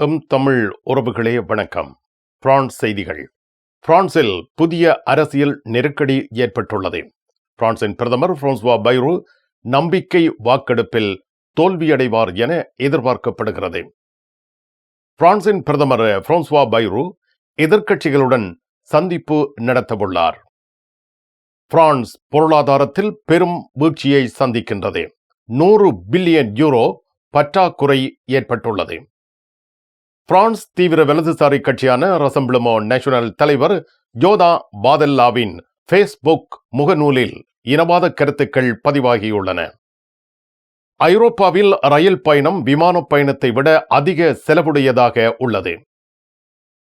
M Tamil உறவுகளே வணக்கம். France செய்திகள். பிரான்சில் புதிய அரசியல் நெருக்கடி ஏற்பட்டுள்ளது. பிரான்சின் பிரதமர் பிரான்சுவா பைரு நம்பிக்கை வாக்கெடுப்பில் தோல்வியடைவார் என எதிர்பார்க்கப்படுகிறது. பிரான்சின் பிரதமர் பிரான்சுவா பைரு எதிர்க்கட்சிகளுடன் சந்திப்பு நடத்தவுள்ளார். பிரான்ஸ் பொருளாதாரத்தில் பெரும் வீழ்ச்சியை சந்திக்கின்றது. நூறு பில்லியன் யூரோ பற்றாக்குறை ஏற்பட்டுள்ளது. பிரான்ஸ் தீவிர வலதுசாரி கட்சியான ரசம்பிளமோ நேஷனல் தலைவர் ஜோதா பாதல்லாவின் ஃபேஸ்புக் முகநூலில் இனவாத கருத்துக்கள் பதிவாகியுள்ளன. ஐரோப்பாவில் ரயில் பயணம் விமான பயணத்தை விட அதிக செலவுடையதாக உள்ளது.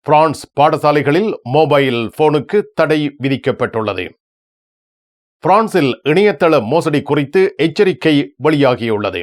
பிரான்ஸ் பாடசாலைகளில் மொபைல் போனுக்கு தடை விதிக்கப்பட்டுள்ளது. பிரான்சில் இணையதள மோசடி குறித்து எச்சரிக்கை வெளியாகியுள்ளது.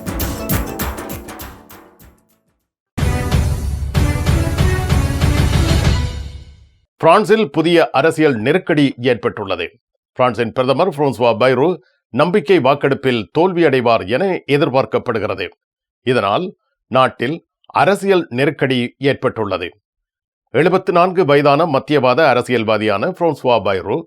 பிரான்சில் புதிய அரசியல் நெருக்கடி ஏற்பட்டுள்ளது. பிரான்சின் பிரதமர் பிரான்சுவா பைரு நம்பிக்கை வாக்கெடுப்பில் தோல்வியடைவார் என எதிர்பார்க்கப்படுகிறது. இதனால் நாட்டில் அரசியல் நெருக்கடி ஏற்பட்டுள்ளது. எழுபத்தி நான்கு வயதான மத்தியவாத அரசியல்வாதியான பிரான்சுவா பைரு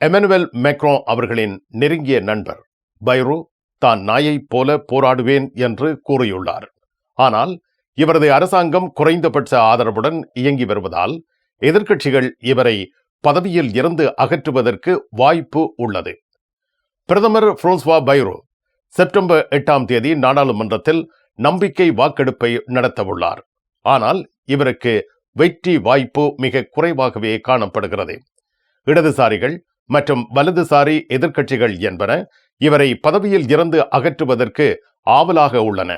எமனுவல் மேக்ரோ அவர்களின் நெருங்கிய நண்பர். பைரு தான் நாயைப் போல போராடுவேன் என்று கூறியுள்ளார். ஆனால் இவரது அரசாங்கம் குறைந்தபட்ச ஆதரவுடன் இயங்கி வருவதால் எதிர்க்கட்சிகள் இவரை பதவியில் இருந்து அகற்றுவதற்கு வாய்ப்பு உள்ளது. பிரதமர் புரோன்ஸ்வா பைரோ செப்டம்பர் எட்டாம் தேதி நாடாளுமன்றத்தில் நம்பிக்கை வாக்கெடுப்பை நடத்தவுள்ளார். ஆனால் இவருக்கு வெற்றி வாய்ப்பு மிக குறைவாகவே காணப்படுகிறது. இடதுசாரிகள் மற்றும் வலதுசாரி எதிர்க்கட்சிகள் என்பன இவரை பதவியில் இருந்து அகற்றுவதற்கு ஆவலாக உள்ளன.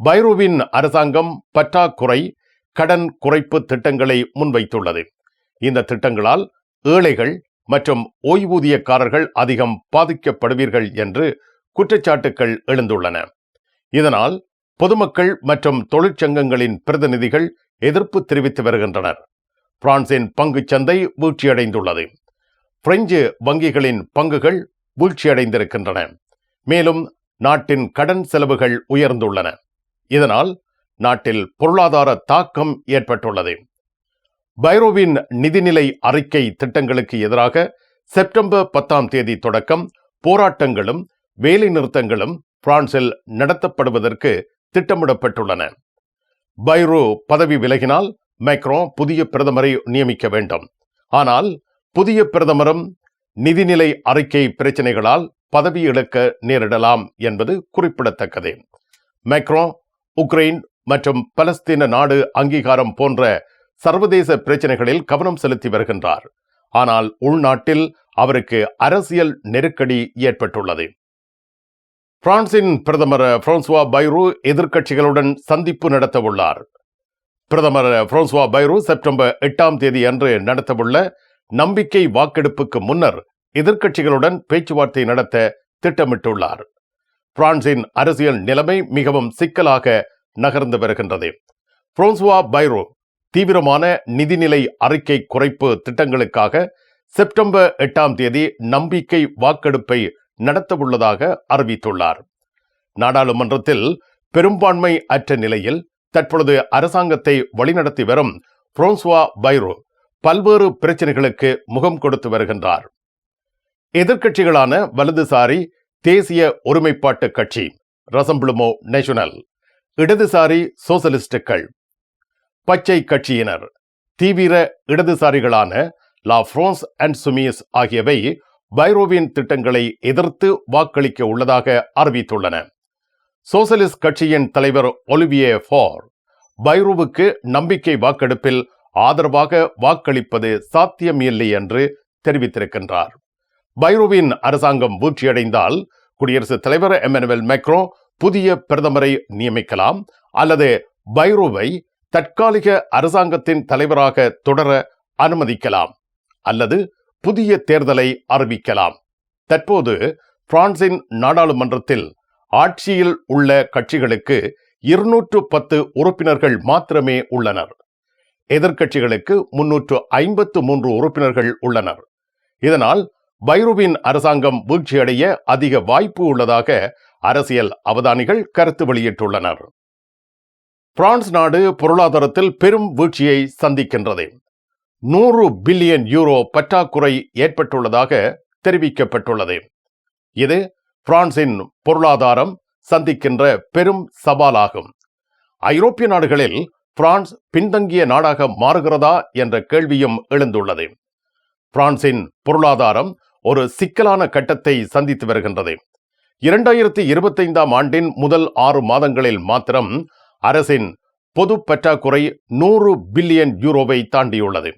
பைரோவின் அரசாங்கம் பற்றாக்குறை கடன் குறைப்பு திட்டங்களை முன்வைத்துள்ளது. இந்த திட்டங்களால் ஏழைகள் மற்றும் ஓய்வூதியக்காரர்கள் அதிகம் பாதிக்கப்படுவீர்கள் என்று குற்றச்சாட்டுக்கள் எழுந்துள்ளன. இதனால் பொதுமக்கள் மற்றும் தொழிற்சங்கங்களின் பிரதிநிதிகள் எதிர்ப்பு தெரிவித்து வருகின்றனர். பிரான்சின் பங்கு சந்தை வீழ்ச்சியடைந்துள்ளது. பிரெஞ்சு வங்கிகளின் பங்குகள் வீழ்ச்சியடைந்திருக்கின்றன. மேலும் நாட்டின் கடன் செலவுகள் உயர்ந்துள்ளன. இதனால் நாட்டில் பொருளாதார தாக்கம் ஏற்பட்டுள்ளது. பைரோவின் நிதிநிலை அறிக்கை திட்டங்களுக்கு எதிராக செப்டம்பர் பத்தாம் தேதி தொடக்கம் போராட்டங்களும் வேலை நிறுத்தங்களும் பிரான்சில் நடத்தப்படுவதற்கு திட்டமிடப்பட்டுள்ளன. பைரோ பதவி விலகினால் மைக்ரோ புதிய பிரதமரை நியமிக்க வேண்டும். ஆனால் புதிய பிரதமரும் நிதிநிலை அறிக்கை பிரச்சினைகளால் பதவி இழக்க நேரிடலாம் என்பது குறிப்பிடத்தக்கது. மைக்ரோ உக்ரைன் மற்றும் பலஸ்தீன நாடு அங்கீகாரம் போன்ற சர்வதேச பிரச்சனைகளில் கவனம் செலுத்தி வருகின்றார். ஆனால் உள்நாட்டில் அவருக்கு அரசியல் நெருக்கடி ஏற்பட்டுள்ளது. பிரான்சின் பிரதமர் பிரான்சுவா பைரு எதிர்க்கட்சிகளுடன் சந்திப்பு நடத்தவுள்ளார். பிரதமர் பிரான்சுவா பைரு செப்டம்பர் எட்டாம் தேதி அன்று நடத்தவுள்ள நம்பிக்கை வாக்கெடுப்புக்கு முன்னர் எதிர்க்கட்சிகளுடன் பேச்சுவார்த்தை நடத்த திட்டமிட்டுள்ளார். பிரான்சின் அரசியல் நிலைமை மிகவும் சிக்கலாக நகர்ந்து வருகின்றது புரோன்சுவா பைரோ தீவிரமான நிதிநிலை அறிக்கை குறைப்பு திட்டங்களுக்காக செப்டம்பர் எட்டாம் தேதி நம்பிக்கை வாக்கெடுப்பை நடத்தவுள்ளதாக அறிவித்துள்ளார். நாடாளுமன்றத்தில் பெரும்பான்மை அற்ற நிலையில் தற்பொழுது அரசாங்கத்தை வழிநடத்தி வரும் புரோன்சுவா பைரோ பல்வேறு பிரச்சனைகளுக்கு முகம் கொடுத்து வருகின்றார். எதிர்க்கட்சிகளான வலதுசாரி தேசிய ஒருமைப்பாட்டு கட்சி ரசம்பிளுமோ நேஷனல் இடதுசாரி சோசலிஸ்டுகள். பச்சை கட்சியினர் தீவிர இடதுசாரிகளான லா பிரான்ஸ் அண்ட் சுமியஸ் ஆகியவை பைரோவின் திட்டங்களை எதிர்த்து வாக்களிக்க உள்ளதாக அறிவித்துள்ளன. சோசலிஸ்ட் கட்சியின் தலைவர் ஒலிவியே ஃபார் பைரோவுக்கு நம்பிக்கை வாக்கெடுப்பில் ஆதரவாக வாக்களிப்பது சாத்தியமில்லை என்று தெரிவித்திருக்கின்றார். பைரோவின் அரசாங்கம் வீழ்ச்சியடைந்தால் குடியரசுத் தலைவர் எமனுவல் மெக்ரோ புதிய பிரதமரை நியமிக்கலாம் அல்லது பைரோவை தற்காலிக அரசாங்கத்தின் தலைவராக தொடர அனுமதிக்கலாம் அல்லது புதிய தேர்தலை அறிவிக்கலாம். தற்போது பிரான்சின் நாடாளுமன்றத்தில் ஆட்சியில் உள்ள கட்சிகளுக்கு இருநூற்று பத்து உறுப்பினர்கள் மாத்திரமே உள்ளனர். எதிர்க்கட்சிகளுக்கு முன்னூற்று ஐம்பத்து மூன்று உறுப்பினர்கள் உள்ளனர். இதனால் பைரூவின் அரசாங்கம் வீழ்ச்சியடைய அதிக வாய்ப்பு உள்ளதாக அரசியல் அவதானிகள் கருத்து வெளியிட்டுள்ளனர். பிரான்ஸ் நாடு பொருளாதாரத்தில் பெரும் வீழ்ச்சியை சந்திக்கின்றது. நூறு பில்லியன் யூரோ பற்றாக்குறை ஏற்பட்டுள்ளதாக தெரிவிக்கப்பட்டுள்ளது. இது பிரான்சின் பொருளாதாரம் சந்திக்கின்ற பெரும் சவாலாகும். ஐரோப்பிய நாடுகளில் பிரான்ஸ் பின்தங்கிய நாடாக மாறுகிறதா என்ற கேள்வியும் எழுந்துள்ளது. பிரான்சின் பொருளாதாரம் ஒரு சிக்கலான கட்டத்தை சந்தித்து வருகின்றது. இரண்டாயிரத்தி இருபத்தைந்தாம் ஆண்டின் முதல் ஆறு மாதங்களில் மாத்திரம் அரசின் பொது பற்றாக்குறை நூறு பில்லியன் யூரோவை தாண்டியுள்ளது.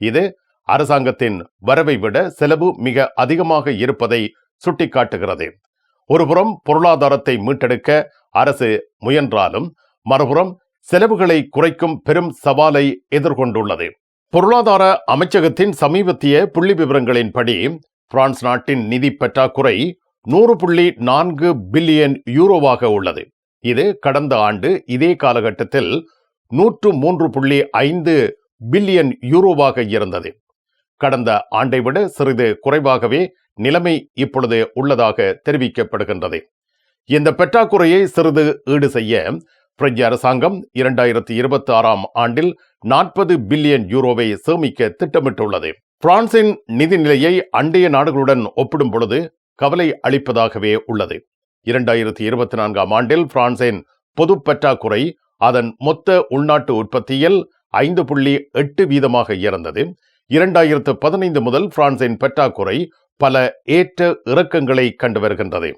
இது அரசாங்கத்தின் வரவை விட செலவு மிக அதிகமாக இருப்பதை சுட்டிக்காட்டுகிறது. ஒருபுறம் பொருளாதாரத்தை மீட்டெடுக்க அரசு முயன்றாலும் மறுபுறம் செலவுகளை குறைக்கும் பெரும் சவாலை எதிர்கொண்டுள்ளது. பொருளாதார அமைச்சகத்தின் சமீபத்திய புள்ளி விவரங்களின்படி பிரான்ஸ் நாட்டின் நிதி பற்றாக்குறை நூறு புள்ளி நான்கு பில்லியன் யூரோவாக உள்ளது. இது கடந்த ஆண்டு இதே காலகட்டத்தில் நூற்று மூன்று புள்ளி ஐந்து பில்லியன் யூரோவாக இருந்தது. கடந்த ஆண்டை விட சிறிது குறைவாகவே நிலைமை இப்பொழுது உள்ளதாக தெரிவிக்கப்படுகின்றது. இந்த பெற்றாக்குறையை சிறிது ஈடு செய்ய பிரெஞ்சு அரசாங்கம் இரண்டாயிரத்தி இருபத்தி ஆறாம் ஆண்டில் நாற்பது பில்லியன் யூரோவை சேமிக்க திட்டமிட்டுள்ளது. பிரான்சின் நிதி நிலையை அண்டைய நாடுகளுடன் ஒப்பிடும் பொழுது கவலை அளிப்பதாகவே உள்ளது. இரண்டாயிரத்தி இருபத்தி நான்காம் ஆண்டில் பிரான்சின் பொது பற்றாக்குறை அதன் மொத்த உள்நாட்டு உற்பத்தியில் ஐந்து புள்ளி எட்டு வீதமாக இருந்தது இரண்டாயிரத்து பதினைந்து முதல் பிரான்சின் பற்றாக்குறை பல ஏற்ற இறக்கங்களை கண்டு வருகின்றது.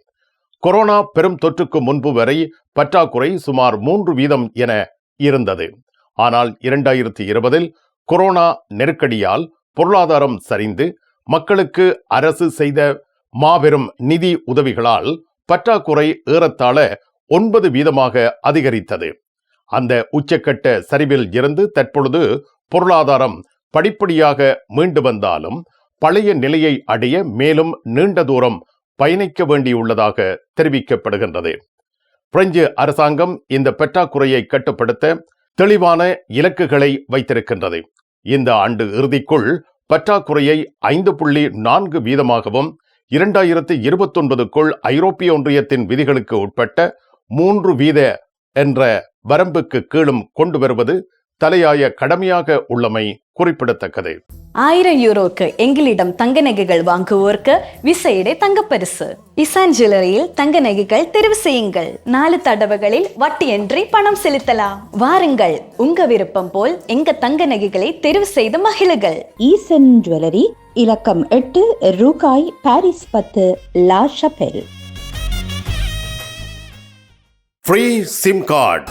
கொரோனா பெரும் தொற்றுக்கு முன்பு வரை பற்றாக்குறை சுமார் மூன்று வீதம் என இருந்தது. ஆனால் இரண்டாயிரத்தி இருபதில் கொரோனா நெருக்கடியால் பொருளாதாரம் சரிந்து மக்களுக்கு அரசு செய்த மாபெரும் நிதி உதவிகளால் பற்றாக்குறை ஏறத்தாழ ஒன்பது வீதமாக அதிகரித்தது. அந்த உச்சக்கட்ட சரிவில் இருந்து தற்பொழுது பொருளாதாரம் படிப்படியாக மீண்டு வந்தாலும் பழைய நிலையை அடைய மேலும் நீண்ட தூரம் பயணிக்க வேண்டியுள்ளதாக தெரிவிக்கப்படுகின்றது. பிரெஞ்சு அரசாங்கம் இந்த பற்றாக்குறையை கட்டுப்படுத்த தெளிவான இலக்குகளை வைத்திருக்கின்றது. இந்த ஆண்டு இறுதிக்குள் பற்றாக்குறையை ஐந்து புள்ளி நான்கு வீதமாகவும் இரண்டாயிரத்தி இருபத்தொன்பதுக்குள் ஐரோப்பிய ஒன்றியத்தின் விதிகளுக்கு உட்பட்ட மூன்று வீத என்ற வரம்புக்கு கீழும் கொண்டு வருவது தலையாய கடமையாக உள்ளமை குறிப்பிடத்தக்கது. ஆயிரம் யூரோக்கு எங்களிடம் தங்க நகைகள் வாங்குவோருக்கு விசையிடை தங்கப்பரிசு. இசான் ஜுவல்லரியில் தங்க நகைகள் தெரிவு செய்யுங்கள். நாலு தடவைகளில் வட்டியின்றி பணம் செலுத்தலாம். வாருங்கள். உங்க விருப்பம் போல் எங்க தங்க நகைகளை தெரிவு செய்து மகிழுங்கள் ஈசன் ஜுவல்லரி இலக்கம் எட்டு ரூகாய் பாரிஸ் பத்து La Chapelle free SIM card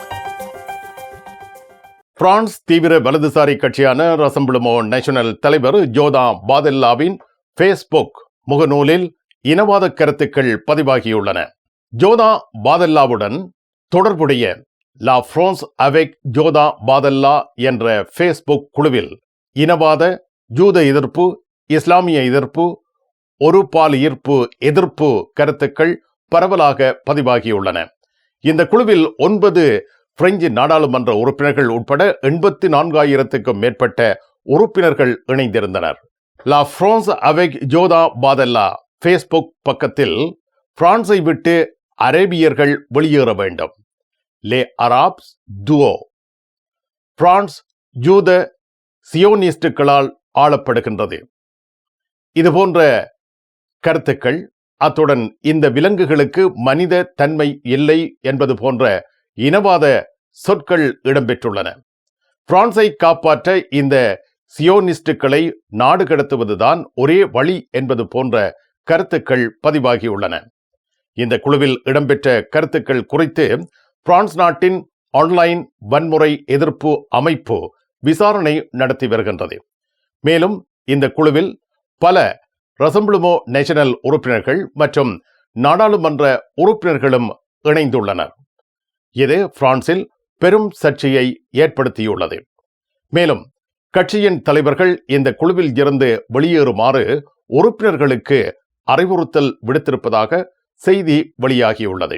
France தீவிர வலதுசாரி கட்சியான ரசம்பிளுமோ நேஷனல் தலைவர் ஜோதா பாதெல்லாவின் ஃபேஸ்புக் முகநூலில் இனவாத கருத்துக்கள் பதிவாகியுள்ளன. ஜோதா பாதெல்லாவுடன் தொடர்புடைய லா பிரான்ஸ் அவேக் ஜோதா பாதல்லா என்ற ஃபேஸ்புக் குழுவில் இனவாத ஜூத எதிர்ப்பு இஸ்லாமிய எதிர்ப்பு ஒரு பால் ஈர்ப்பு எதிர்ப்பு கருத்துக்கள் பரவலாக பதிவாகியுள்ளன. இந்த குழுவில் ஒன்பது பிரெஞ்சு நாடாளுமன்ற உறுப்பினர்கள் உட்பட எண்பத்தி நான்காயிரத்துக்கும் மேற்பட்ட உறுப்பினர்கள் இணைந்திருந்தனர். லா பிரான்ஸ் அவேக் ஜோதா பாதல்லா ஃபேஸ்புக் பக்கத்தில் பிரான்ஸை விட்டு அரேபியர்கள் வெளியேற வேண்டும். லே அராப்ஸ் துவோ பிரான்ஸ் ஜூத சியோனிஸ்டுகளால் ஆளப்படுகின்றது. இதுபோன்ற கருத்துக்கள் அத்துடன் இந்த விலங்குகளுக்கு மனித தன்மை இல்லை என்பது போன்ற இனவாத சொற்கள் இடம்பெற்றுள்ளன. பிரான்ஸை காப்பாற்ற இந்த சியோனிஸ்டுகளை நாடு கடத்துவதுதான் ஒரே வழி என்பது போன்ற கருத்துக்கள் பதிவாகியுள்ளன. இந்த குழுவில் இடம்பெற்ற கருத்துக்கள் குறித்து பிரான்ஸ் நாட்டின் ஆன்லைன் வன்முறை எதிர்ப்பு அமைப்பு விசாரணை நடத்தி வருகின்றது. மேலும் இந்த குழுவில் பல ரசம்பிளுமோ நேஷனல் உறுப்பினர்கள் மற்றும் நாடாளுமன்ற உறுப்பினர்களும் இணைந்துள்ளனர். இது பிரான்சில் பெரும் சர்ச்சையை ஏற்படுத்தியுள்ளது. மேலும் கட்சியின் தலைவர்கள் இந்த குழுவில் இருந்து வெளியேறுமாறு உறுப்பினர்களுக்கு அறிவுறுத்தல் விடுத்திருப்பதாக செய்தி வெளியாகியுள்ளது.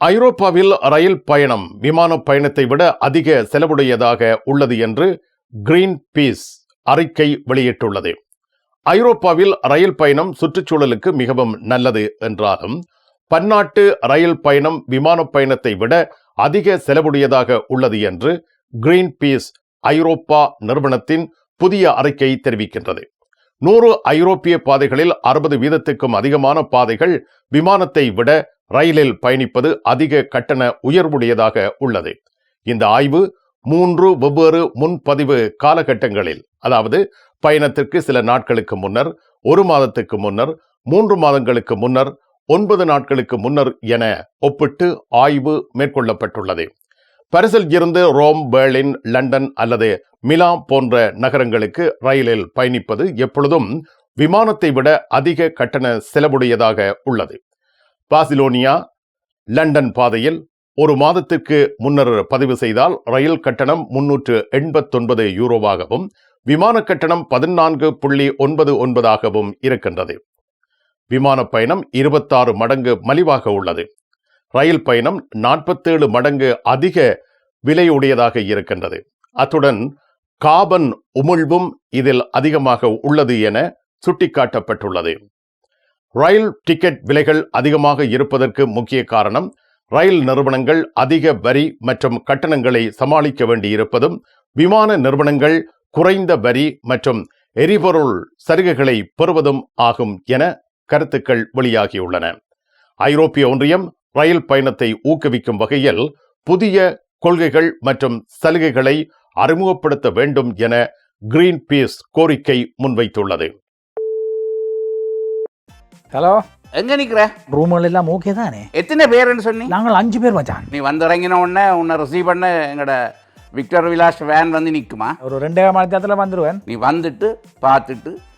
ஐரோப்பாவில் ரயில் பயணம் விமான பயணத்தை விட அதிக செலவுடையதாக உள்ளது என்று கிரீன் பீஸ் அறிக்கை வெளியிட்டுள்ளது. ஐரோப்பாவில் ரயில் பயணம் சுற்றுச்சூழலுக்கு மிகவும் நல்லது என்றாலும் பன்னாட்டு ரயில் பயணம் விமான பயணத்தை விட அதிக செலவுடையதாக உள்ளது என்று கிரீன் பீஸ் ஐரோப்பா நிறுவனத்தின் புதிய அறிக்கை தெரிவிக்கின்றது. நூறு ஐரோப்பிய பாதைகளில் அறுபது வீதத்துக்கும் அதிகமான பாதைகள் விமானத்தை விட ரயிலில் பயணிப்பது அதிக கட்டண உயர்வுடையதாக உள்ளது. இந்த ஆய்வு மூன்று வெவ்வேறு முன்பதிவு காலகட்டங்களில் அதாவது பயணத்திற்கு சில நாட்களுக்கு முன்னர் ஒரு மாதத்துக்கு முன்னர் மூன்று மாதங்களுக்கு முன்னர் ஒன்பது நாட்களுக்கு முன்னர் என ஒப்பிட்டு ஆய்வு மேற்கொள்ளப்பட்டுள்ளது. பரிசில் இருந்து ரோம் பெர்லின் லண்டன் அல்லது மிலா போன்ற நகரங்களுக்கு ரயிலில் பயணிப்பது எப்பொழுதும் விமானத்தை விட அதிக கட்டண செலவுடையதாக உள்ளது. பாசிலோனியா லண்டன் பாதையில் ஒரு மாதத்திற்கு முன்னர் பதிவு செய்தால் ரயில் கட்டணம் முன்னூற்று எண்பத்தொன்பது யூரோவாகவும் விமான கட்டணம் பதினான்கு புள்ளி ஒன்பது ஒன்பதாகவும் இருக்கின்றது. விமான பயணம் இருபத்தாறு மடங்கு மலிவாக உள்ளது. ரயில் பயணம் நாற்பத்தேழு மடங்கு அதிக விலையுடையதாக இருக்கின்றது. அத்துடன் காபன் உமிழ்வும் இதில் அதிகமாக உள்ளது என சுட்டிக்காட்டப்பட்டுள்ளது. ரயில் டிக்கெட் விலைகள் அதிகமாக இருப்பதற்கு முக்கிய காரணம் ரயில் நிறுவனங்கள் அதிக வரி மற்றும் கட்டணங்களை சமாளிக்க வேண்டியிருப்பதும் விமான நிறுவனங்கள் குறைந்த வரி மற்றும் எரிபொருள் சலுகைகளை பெறுவதும் ஆகும் என கருத்துக்கள் வெளியாகியுள்ளன. ஐரோப்பிய ஒன்றியம் ரயில் பயணத்தை ஊக்குவிக்கும் வகையில் புதிய கொள்கைகள் மற்றும் சலுகைகளை அறிமுகப்படுத்த வேண்டும் என கிரீன் பீஸ் கோரிக்கை முன்வைத்துள்ளது. ஹலோ? எங்க நிக்கிற? ரூம்கள் எல்லாம் ஓகே தானே? எத்தனை பேருன்னு சொன்னி? நாங்கள் அஞ்சு பேர் மச்சான். நீ வந்து இறங்கின உடனே உன்னை ரிசீவ் பண்ண எங்களோட விக்டர் விலாஸ் வேன் வந்து நிற்குமா ஒரு ரெண்டே மணி நேரத்தில் வந்துடுவேன் நீ வந்துட்டு பார்த்துட்டு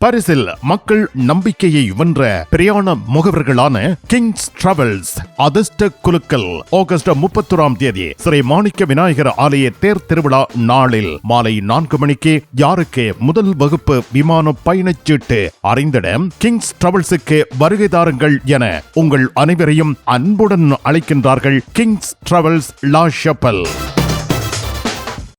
பரிசில் மக்கள் நம்பிக்கையை வென்ற பிரியாண முகவர்களான கிங்ஸ் டிராவல்ஸ் அதிர்ஷ்ட குலுக்கல் ஆகஸ்ட் முப்பத்தொராம் தேதி ஸ்ரீ மாணிக்க விநாயகர் ஆலய தேர் திருவிழா நாளில் மாலை நான்கு மணிக்கு யாருக்கு முதல் வகுப்பு விமான பயணச்சீட்டு அறிந்திட கிங்ஸ் டிராவல்ஸுக்கு வருகை தாருங்கள் என உங்கள் அனைவரையும் அன்புடன் அழைக்கின்றார்கள் கிங்ஸ் டிராவல்ஸ் லா ஷப்பல்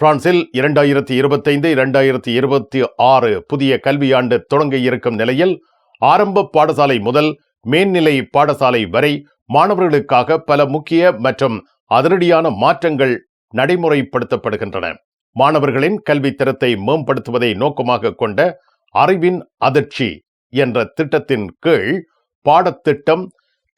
பிரான்சில் இரண்டாயிரத்தி இருபத்தைந்து இரண்டாயிரத்தி இருபத்தி ஆறு புதிய கல்வியாண்டு தொடங்க இருக்கும் நிலையில் ஆரம்ப பாடசாலை முதல் மேல்நிலை பாடசாலை வரை மாணவர்களுக்காக பல முக்கிய மற்றும் அதிரடியான மாற்றங்கள் நடைமுறைப்படுத்தப்படுகின்றன. மாணவர்களின் கல்வி தரத்தை மேம்படுத்துவதை நோக்கமாக கொண்ட அறிவின் அதிர்ச்சி என்ற திட்டத்தின் கீழ் பாடத்திட்டம்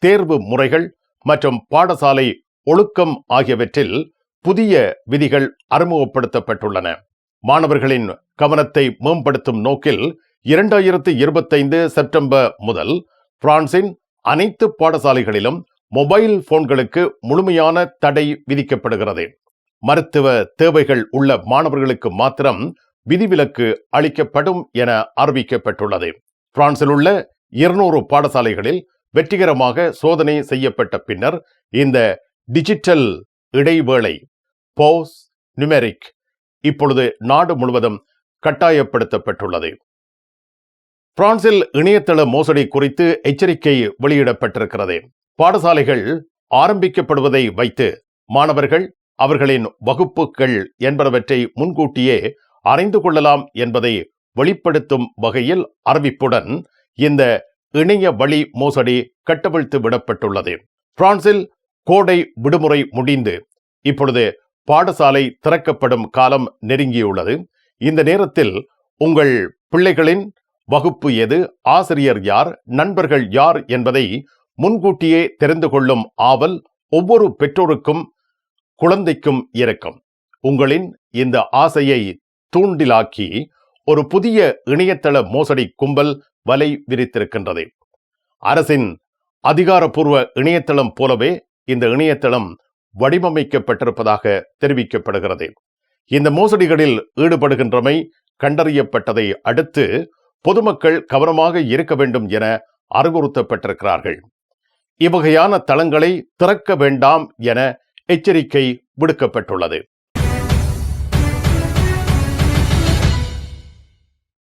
தேர்வு முறைகள் மற்றும் பாடசாலை ஒழுக்கம் ஆகியவற்றில் புதிய விதிகள் அறிமுகப்படுத்தப்பட்டுள்ளன. மாணவர்களின் கவனத்தை மேம்படுத்தும் நோக்கில் இரண்டாயிரத்தி இருபத்தைந்து செப்டம்பர் முதல் பிரான்சின் அனைத்து பாடசாலைகளிலும் மொபைல் போன்களுக்கு முழுமையான தடை விதிக்கப்படுகிறது. மருத்துவ தேவைகள் உள்ள மாணவர்களுக்கு மாத்திரம் விதிவிலக்கு அளிக்கப்படும் என அறிவிக்கப்பட்டுள்ளது. பிரான்சில் உள்ள இருநூறு பாடசாலைகளில் வெற்றிகரமாக சோதனை செய்யப்பட்ட பின்னர் இந்த டிஜிட்டல் இடைவேளை போஸ் நியூமெரிக் இப்பொழுது நாடு முழுவதும் கட்டாயப்படுத்தப்பட்டுள்ளது. பிரான்சில் இணையதள மோசடி குறித்து எச்சரிக்கை வெளியிடப்பட்டிருக்கிறது. பாடசாலைகள் ஆரம்பிக்கப்படுவதை வைத்து மாணவர்கள் அவர்களின் வகுப்புகள் என்பனவற்றை முன்கூட்டியே அறிந்து கொள்ளலாம் என்பதை வெளிப்படுத்தும் வகையில் அறிவிப்புடன் இந்த இணைய வழி மோசடி கட்டவிழ்த்து விடப்பட்டுள்ளது. பிரான்சில் கோடை விடுமுறை முடிந்து இப்பொழுது பாடசாலை திறக்கப்படும் காலம் நெருங்கியுள்ளது. இந்த நேரத்தில் உங்கள் பிள்ளைகளின் வகுப்பு எது? ஆசிரியர் யார்? நண்பர்கள் யார்? என்பதை முன்கூட்டியே தெரிந்து கொள்ளும் ஆவல் ஒவ்வொரு பெற்றோருக்கும் குழந்தைக்கும் இருக்கும். உங்களின் இந்த ஆசையை தூண்டிலாக்கி ஒரு புதிய இணையதள மோசடி கும்பல் வலை விரித்திருக்கின்றது. அரசின் அதிகாரப்பூர்வ இணையதளம் போலவே இந்த இணையதளம் வடிவமைக்கப்பட்டிருப்பதாக தெரிவிக்கப்படுகிறது. இந்த மோசடிகளில் ஈடுபடுகின்றமை கண்டறியப்பட்டதை அடுத்து பொதுமக்கள் கவனமாக இருக்க வேண்டும் என அறிவுறுத்தப்பட்டிருக்கிறார்கள். இவ்வகையான தளங்களை திறக்க வேண்டாம் என எச்சரிக்கை விடுக்கப்பட்டுள்ளது.